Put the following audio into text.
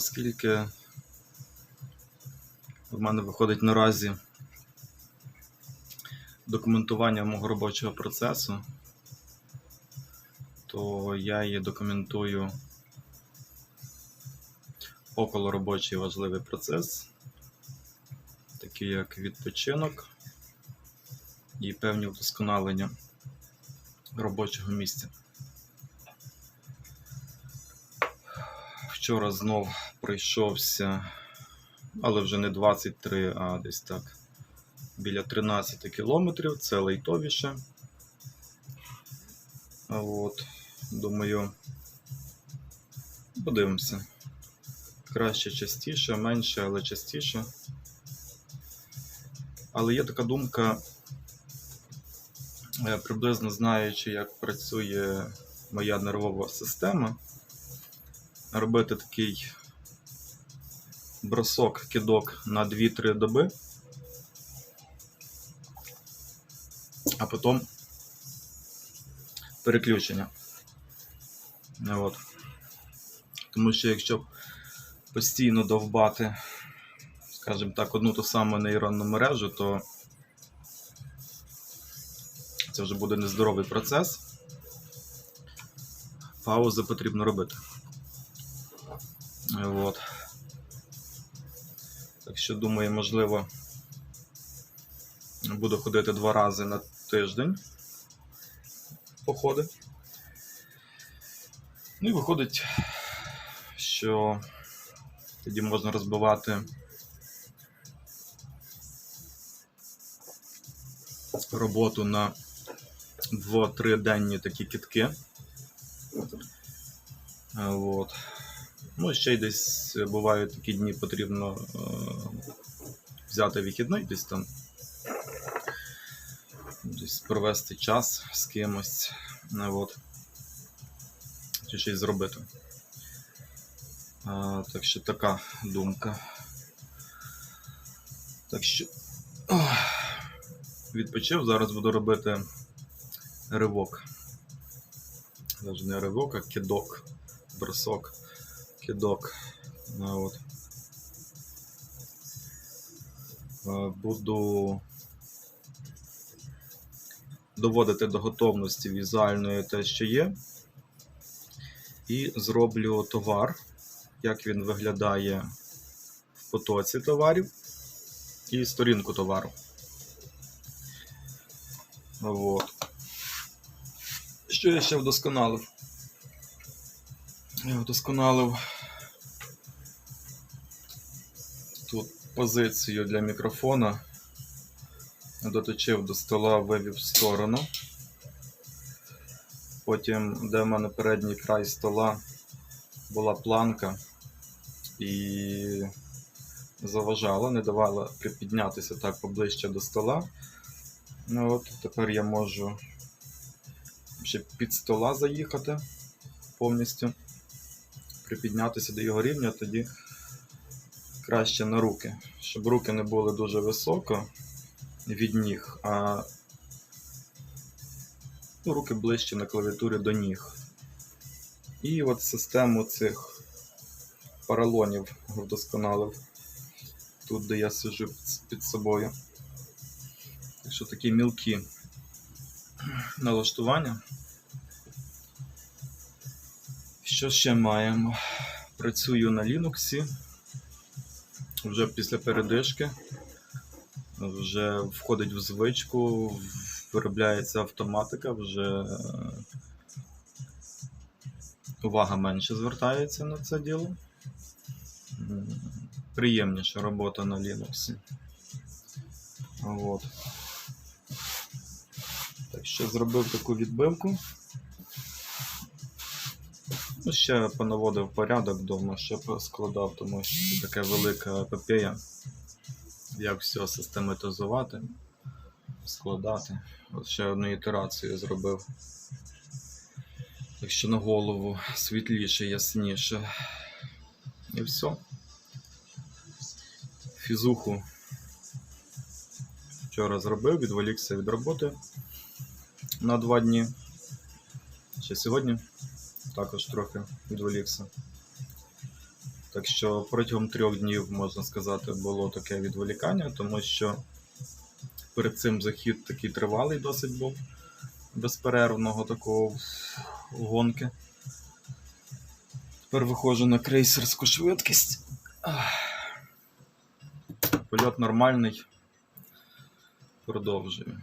оскільки в мене виходить наразі документування мого робочого процесу, то я її документую околоробочий важливий процес, такий як відпочинок і певні вдосконалення робочого місця. Вчора знов пройшовся, але вже не 23, а десь так біля 13 кілометрів. Це лайтовіше. От, думаю, подивимося. Краще частіше, менше, але частіше. Але є така думка, е, приблизно знаючи, як працює моя нервова система, робити такий бросок, кидок на 2-3 доби, а потім переключення. От. Тому що якщо постійно довбати, скажімо так, одну ту саму нейронну мережу, то це вже буде нездоровий процес. Паузи потрібно робити. От. Так що, думаю, можливо, буду ходити два рази на тиждень походи. Ну і виходить, що тоді можна розбивати роботу на 2-3 денні такі кітки. От. Ну, ще й десь бувають такі дні, потрібно е, взяти вихідний, десь там десь провести час з кимось. е, От. Чи щось зробити. А, так що така думка. Так що ох, відпочив, зараз буду робити ривок. Навіть не ривок, а кидок. Бросок. Ну, от. Буду доводити до готовності візуальної те, що є. І зроблю товар, як він виглядає в потоці товарів і сторінку товару. От. Що я ще вдосконалив? Я вдосконалив тут позицію для мікрофона, доточив до стола, вивів в сторону. Потім, де в мене передній край стола, була планка і заважала, не давала припіднятися так поближче до стола. Ну от, тепер я можу ще під стола заїхати повністю, припіднятися до його рівня, тоді краще на руки, щоб руки не були дуже високо від ніг, а ну, руки ближче на клавіатурі до ніг. І от систему цих паралонів вдосконалив тут, де я сиджу під- під собою. Так що такі мілкі налаштування. Що ще маємо? Працюю на Linux. Вже після передишки. Вже входить в звичку, виробляється автоматика, вже е, увага менше звертається на це діло. Приємніша робота на Linux. От. Так що зробив таку відбивку. Ну, ще понаводив порядок вдома, ще складав, тому що це така велика епопея. Як все систематизувати, складати. От ще одну ітерацію зробив. Так що на голову світліше, ясніше. І все. Фізуху вчора зробив, відволікся від роботи на два дні. Ще сьогодні також трохи відволікся. Так що протягом трьох днів, можна сказати, було таке відволікання, тому що перед цим захід такий тривалий досить був безперервного такого гонки. Тепер виходжу на крейсерську швидкість. Польот нормальний. Продовжую.